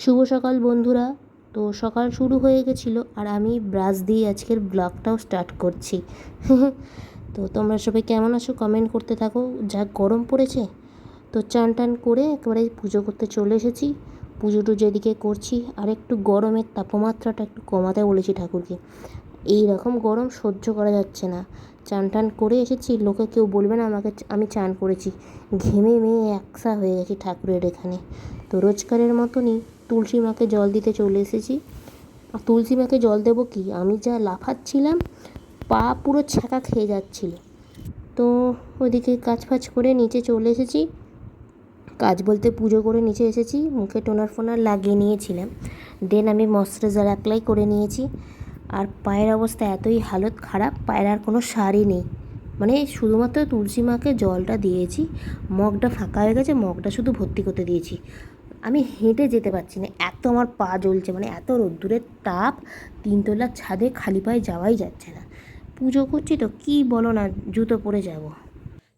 শুভ সকাল বন্ধুরা। তো সকাল শুরু হয়ে গেছিল আর আমি ব্রাশ দিয়ে আজকের ব্লগটাও স্টার্ট করছি। তো তোমরা সবাই কেমন আছো কমেন্ট করতে থাকো। যা গরম পড়েছে, তো চান টান করে একেবারে পুজো করতে চলে এসেছি। পুজো টুজো এদিকে করছি। আর একটু গরমের তাপমাত্রাটা একটু কমাতে বলেছি ঠাকুরকে। এই রকম গরম সহ্য করা যাচ্ছে না। চান টান করে এসেছি, লোকে কেউ বলবে না আমাকে আমি চান করেছি। ঘেমে মেয়ে একসা হয়ে গেছি ঠাকুরের এখানে। তো রোজকারের মতনই তুলসী মাকে জল দিতে চলে এসেছি। তুলসী মাকে জল দেবো কি? আমি যা লাফাচ্ছিলাম, পা পুরো ছ্যাঁকা খেয়ে যাচ্ছিল। তো ওইদিকে কাজ ফাজ করে নিচে চলে এসেছি। কাজ বলতে পুজো করে নিচে এসেছি। মুখে টোনার ফোনার লাগিয়ে নিয়েছিলাম। দেন আমি ময়শ্চারাইজার অ্যাপ্লাই করে নিয়েছি। আর পায়ের অবস্থা এতই হালত খারাপ, পায়ের আর কোনো সারই নেই। মানে শুধুমাত্র তুলসী মাকে জলটা দিয়েছি, মগটা ফাঁকা হয়ে গেছে, মগটা শুধু ভর্তি করতে দিয়েছি। আমি হেঁটে যেতে পারছি না, এত আমার পা জ্বলছে মানে এত রোদ্দুরের তাপ, তিনতলার ছাদে খালি পায়ে যাওয়াই যাচ্ছে না। পুজো করছি তো, কী বলো না, জুতো পরে যাব।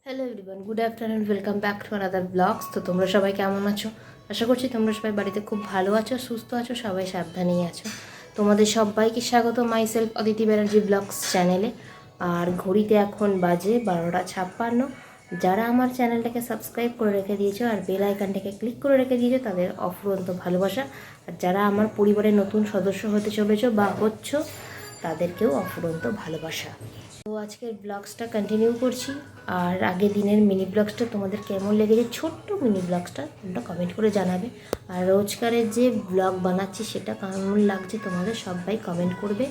Hello everyone good afternoon welcome back to another blogs তো তোমরা সবাই কেমন আছো? আশা করছি তোমরা সবাই বাড়িতে খুব ভালো আছো, সুস্থ আছো, সবাই সাবধানেই আছো। তোমাদের সবাইকে স্বাগত myself Aditi Banerjee blogs চ্যানেলে আর ঘড়িতে এখন বাজে বারোটা ছাপ্পান্ন। যারা আমার চ্যানেলটাকে সাবস্ক্রাইব করে রেখে দিয়েছ আর বেল আইকনটাকে ক্লিক করে রেখে দিয়েছ, তাদের অফুরন্ত ভালোবাসা। আর যারা আমার পরিবারের নতুন সদস্য হতে চলেছো বা হচ্ছ তাদেরকেও অফুরন্ত ভালোবাসা। তো আজকের ব্লগসটা কন্টিনিউ করছি। আর আগের দিনের মিনি ব্লগসটা তোমাদের কেমন লেগেছে, ছোট্ট মিনি ব্লগসটা তোমরা কমেন্ট করে জানাবে। আর রোজকারের যে ব্লগ বানাচ্ছি, সেটা কেমন লাগছে তোমাদের সবাই কমেন্ট করবে।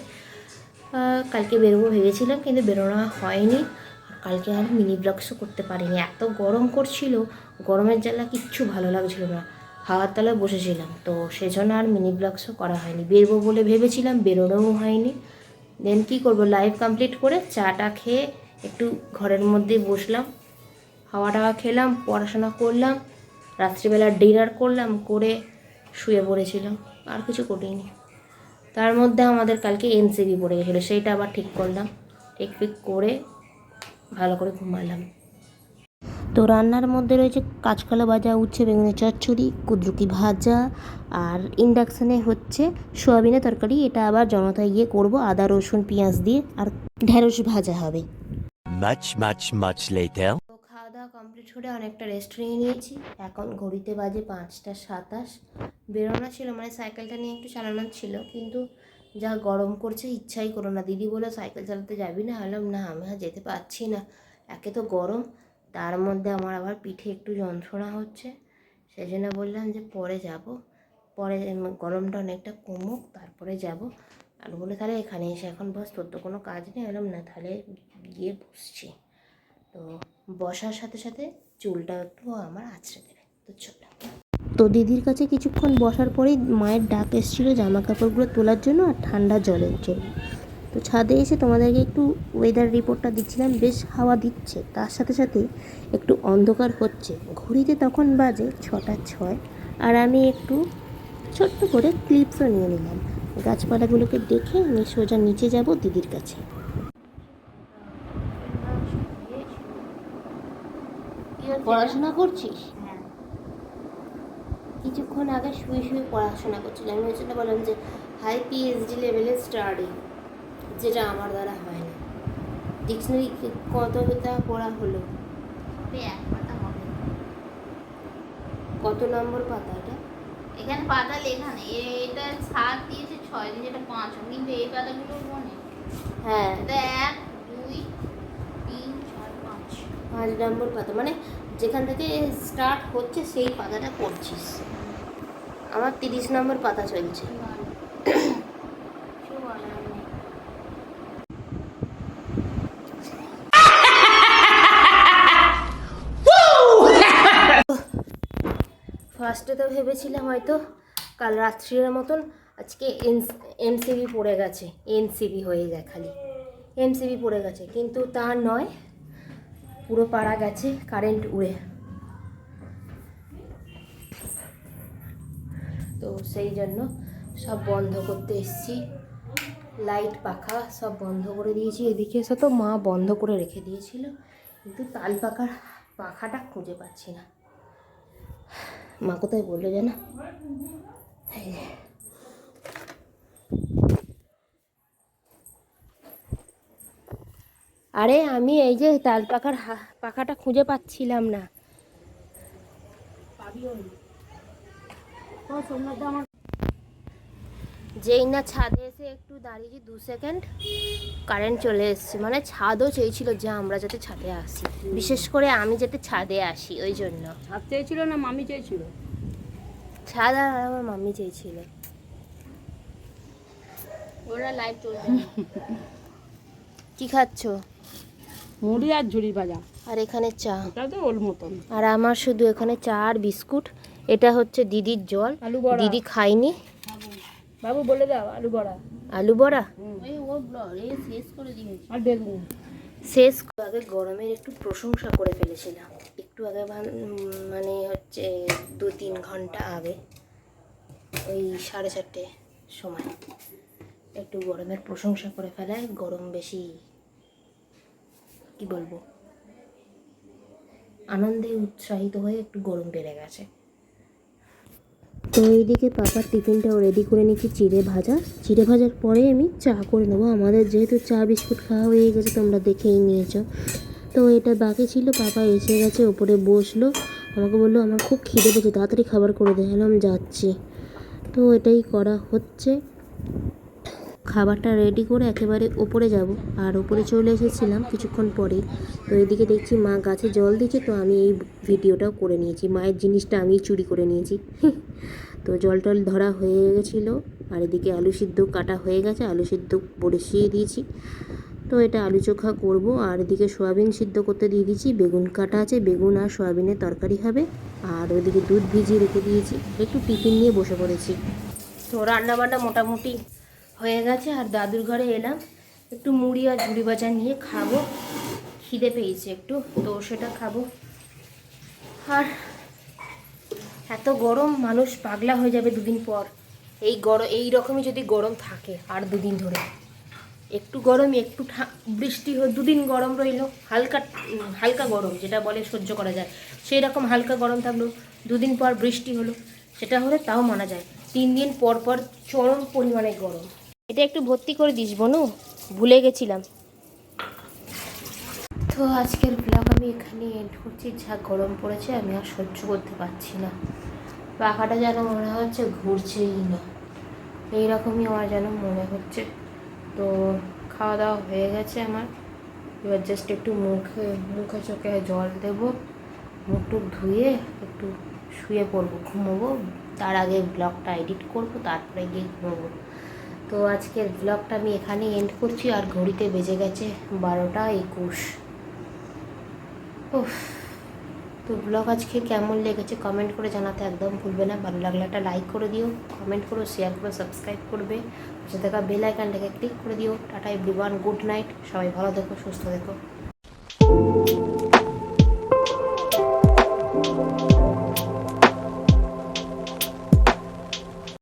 কালকে বেরোবো ভেবেছিলাম, কিন্তু বেরোনো হয়নি। কালকে আর মিনি ব্লগসও করতে পারিনি। এত গরম করছিল, গরমের জ্বালা কিচ্ছু ভালো লাগছিল না। হাওয়ার তলায় বসেছিলাম, তো সেজন্য আর মিনি ব্লগসও করা হয়নি। বেরবো বলে ভেবেছিলাম, বেরোনোও হয়নি। দেন কি করব? লাইভ কমপ্লিট করে চাটা খেয়ে একটু ঘরের মধ্যে বসলাম। হাওয়া টাওয়া খেলাম, পড়াশোনা করলাম, রাত্রিবেলা ডিনার করলাম, করে শুয়ে পড়েছিলাম। আর কিছু করিনি। তার মধ্যে আমাদের কালকে এনসিবি পড়ে গেছিল, সেইটা আবার ঠিক করলাম। ঠিক ফিক করে ভালো করে ঘুমালাম। তো রান্নার মধ্যে রয়েছে কাঁচকলা ভাজা উচ্ছে বেগুনের চচ্চড়ি কুদ্রুকি ভাজা আর ইন্ডাকশানে হচ্ছে সোয়াবিনের তরকারি। এটা আবার জনতায় গিয়ে করব আদা রসুন পেঁয়াজ দিয়ে আর ঢেঁড়স ভাজা হবে। Much, much later. তো খাওয়া দাওয়া কমপ্লিট করে অনেকটা রেস্ট নিয়ে নিয়েছি। এখন ঘড়িতে বাজে পাঁচটা সাতাশ। বেরোনো ছিল মানে সাইকেলটা নিয়ে একটু চালানোর ছিল কিন্তু যা গরম করছে ইচ্ছাই করো না। দিদি বলে সাইকেল চালাতে যাবি না? হলাম না আমি আর যেতে পারছি না। একে তো গরম। তার মধ্যে আমার আবার পিঠে একটু যন্ত্রণা হচ্ছে। সেই জন্য বললাম যে পরে যাব। পরে গরমটা অনেকটা কমুক, তারপরে যাব। আর বলে, তাহলে এখানে এসে এখন বস, তোর তো কোনো কাজ নেই? হলাম না, তাহলে গিয়ে বসছি। তো বসার সাথে সাথে চুলটা একটু আমার আছড়ে দেবে। তো চলো। তো দিদির কাছে কিছুক্ষণ বসার পরেই মায়ের ডাক এসেছিল জামা কাপড়গুলো তোলার জন্য আর ঠান্ডা জলের জন্য। তো ছাদে এসে তোমাদেরকে একটু ওয়েদার রিপোর্টটা দিচ্ছিলাম বেশ হাওয়া দিচ্ছে। তার সাথে সাথে একটু অন্ধকার হচ্ছে। ঘড়িতে তখন বাজে ছটা ছয় আর আমি একটু ছোট্ট করে ক্লিপসও নিয়ে নিলাম। গাছপালাগুলোকে দেখে আমি সোজা নিচে যাব দিদির কাছে। পড়াশোনা করছিস? কিছুক্ষণ আগে শুয়ে শুয়ে পড়াশোনা করছিলাম। আমি ওই জন্য বললাম যে হাই পিএইচডি লেভেলের স্টাডি যেটা আমার দ্বারা হয় না। ডিকশনারি কতটা পড়া হলো? হবে এক পাতা হবে। কত নম্বর পাতা এটা? এখানে পাতা লেখা নেই। এটা সাত দিয়েছে ছয় দিয়েছে এটা পাঁচ কিন্তু এই পাতাগুলো মনে হ্যাঁ। এটা এক দুই তিন চার পাঁচ। পাঁচ নম্বর পাতা। মানে যেখান থেকে স্টার্ট হচ্ছে সেই পাতাটা পড়ছিস। আমার তিরিশ নম্বর পাতা চলছে কিছু বলার নেই। ফার্স্টে তো ভেবেছিলাম হয়তো কাল রাত্রির মতন আজকে এমসিবি পড়ে গেছে, এনসিবি হয়ে যায় খালি। এমসিবি পড়ে গেছে, কিন্তু তা নয়, পুরো পাড়া গেছে কারেন্ট উড়ে। তো সেই জন্য সব বন্ধ করতে এসেছি। লাইট পাখা সব বন্ধ করে দিয়েছি, এদিকে এসে তো মা বন্ধ করে রেখে দিয়েছিল, কিন্তু তাল পাখার পাখাটা খুঁজে পাচ্ছি না। মা কোথায় বলল যে না যে। আরে আমি এই যে তাল পাখার পাখাটা খুঁজে পাচ্ছিলাম না যেই না ছাদে একটু দাঁড়িয়েছি দু সেকেন্ড কারেন্ট চলে এসেছে। মানে ছাদও চেয়েছিল যে আমরা যাতে ছাদে আসি। বিশেষ করে আমি যাতে ছাদে আসি ওই জন্য। হাত চেয়েছিল না মামি চেয়েছিল? ছাদ আর আমার মাম্মি চেয়েছিল। ওরা লাইভ চলছে কি খাচ্ছ? মুড়ি আর ঝুড়ি ভাজা। আর এখানে চা। তো মতন। আর আমার শুধু এখানে চা আর বিস্কুট। এটা হচ্ছে দিদির জল। দিদি খায়নি। বাবু বলে দাও আলু বড়া। আলু বড়া? ও ব্লগ শেষ করে দিয়েছে। আর বেগুন? শেষ আগে গরমের একটু প্রশংসা করে ফেলেছিলাম। একটু আগে মানে হচ্ছে দু তিন ঘণ্টা আগে ওই সাড়ে চারটে সময় একটু গরমের প্রশংসা করে ফেলায় গরম বেশি কি বলব? আনন্দে উৎসাহিত হয়ে একটু গরম বেড়ে গেছে। তো এইদিকে পাপার টিফিনটাও রেডি করে নিচ্ছি চিড়ে ভাজা। চিড়ে ভাজার পরে আমি চা করে নেব। আমাদের যেহেতু চা বিস্কুট খাওয়া হয়ে গেছে, তোমরা দেখেই নিয়েছ। তো এটা বাকি ছিল, পাপা এসে গেছে, ওপরে বসল। আমাকে বলল, আমার খুব খিদে পেয়েছে, তাড়াতাড়ি খাবার করে দেয় আমি যাচ্ছি। তো এটাই করা হচ্ছে। খাবারটা রেডি করে একেবারে ওপরে যাব। আর ওপরে চলে এসেছিলাম কিছুক্ষণ পরে। তো এদিকে দেখছি মা গাছে জল দিচ্ছে, তো আমি এই ভিডিওটাও করে নিয়েছি। মায়ের জিনিসটা আমি চুরি করে নিয়েছি। তো জল টল ধরা হয়ে গেছিল। আর এদিকে আলু সিদ্ধ কাটা হয়ে গেছে, আলু সিদ্ধ বসিয়ে দিয়েছি। তো এটা আলু চোখা করব। আর এদিকে সয়াবিন সিদ্ধ করতে দিয়ে দিয়েছি। বেগুন কাটা আছে, বেগুন আর সয়াবিনের তরকারি হবে। আর ওইদিকে দুধ ভিজিয়ে রেখে দিয়েছি। একটু টিফিন নিয়ে বসে পড়েছি। তো রান্না বান্না মোটামুটি হয়ে গেছে আর দাদুর ঘরে এলাম। একটু মুড়ি আর ঝুড়ি ভাজা নিয়ে খাব। খিদে পেয়েছে একটু, তো সেটা খাব। আর এত গরম, মানুষ পাগলা হয়ে যাবে দুদিন পর। এই গরম এই রকমই যদি গরম থাকে আর দুদিন ধরে। একটু গরম, একটু বৃষ্টি হয়ে, দুদিন গরম রইল, হালকা হালকা গরম যেটা বলে সহ্য করা যায়। সেই রকম হালকা গরম থাকল, দুদিন পর বৃষ্টি হলো, সেটা হলে তাও মানা যায়। তিন দিন পর পর চরম পরিমাণে গরম। এটা একটু ভর্তি করে দিস, বনু। ভুলে গেছিলাম। তো আজকের ব্লগ আমি এখানে এন্ড করছি। যা গরম পড়েছে, আমি আর সহ্য করতে পারছি না। পাখাটা যেন মনে হচ্ছে ঘুরছেই না। এইরকমই আমার যেন মনে হচ্ছে। তো খাওয়া দাওয়া হয়ে গেছে আমার। এবার জাস্ট একটু মুখে মুখে চোখে জল দেব। মুখ টুক ধুয়ে একটু শুয়ে পড়ব, ঘুমোবো। তার আগে ব্লগটা এডিট করব, তারপরে গিয়ে ঘুমোবো। তো আজকের ব্লগটা আমি এখানেই এন্ড করছি, আর ঘড়িতে বেজে গেছে বারোটা একুশ। ওফ তো ব্লগ আজকে কেমন লেগেছে কমেন্ট করে জানাতে একদম ভুলবে না। ভালো লাগলে একটা লাইক করে দিও কমেন্ট করো শেয়ার করো সাবস্ক্রাইব করবে। পাশে থাকা বেল আইকনটাকে ক্লিক করে দিও। টাটা এভরিওয়ান গুড নাইট সবাই ভালো দেখো সুস্থ থেকো।